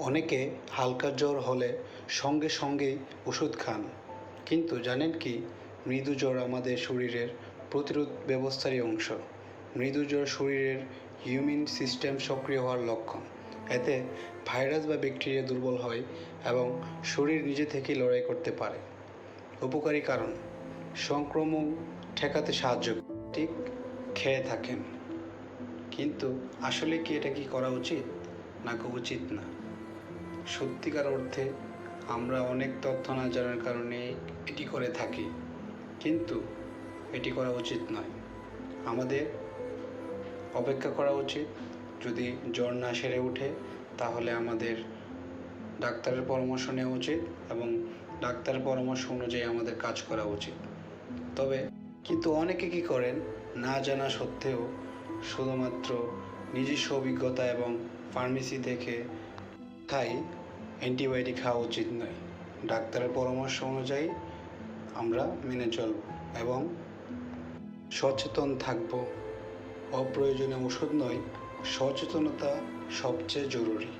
অনেকে হালকা জ্বর হলে সঙ্গে সঙ্গেই ওষুধ খান। কিন্তু জানেন কি, মৃদু জ্বর আমাদের শরীরের প্রতিরোধ ব্যবস্থারই অংশ। মৃদু জ্বর শরীরের ইমিউন সিস্টেম সক্রিয় হওয়ার লক্ষণ। এতে ভাইরাস বা ব্যাকটেরিয়া দুর্বল হয় এবং শরীর নিজে থেকেই লড়াই করতে পারে। উপকারী কারণ, সংক্রমণ ঠেকাতে সাহায্য। ঠিক খেয়ে থাকেন। কিন্তু আসলে কি এটা কি করা উচিত? নাকি উচিত না? সত্যিকার অর্থে আমরা অনেক তথ্য না জানার কারণে এটি করে থাকি। কিন্তু এটি করা উচিত নয়। আমাদের অপেক্ষা করা উচিত। যদি জ্বর না সেরে ওঠে তাহলে আমাদের ডাক্তারের পরামর্শ নেওয়া উচিত এবং ডাক্তারের পরামর্শ অনুযায়ী আমাদের কাজ করা উচিত। তবে কিন্তু অনেকে কি করেন? না জানা সত্ত্বেও শুধুমাত্র নিজস্ব অভিজ্ঞতা এবং ফার্মেসি থেকে খাই অ্যান্টিবায়োটিক খাওয়া উচিত নয়। ডাক্তারের পরামর্শ অনুযায়ী আমরা মেনে চলব এবং সচেতন থাকব। অপ্রয়োজনীয় ওষুধ নয়, সচেতনতা সবচেয়ে জরুরি।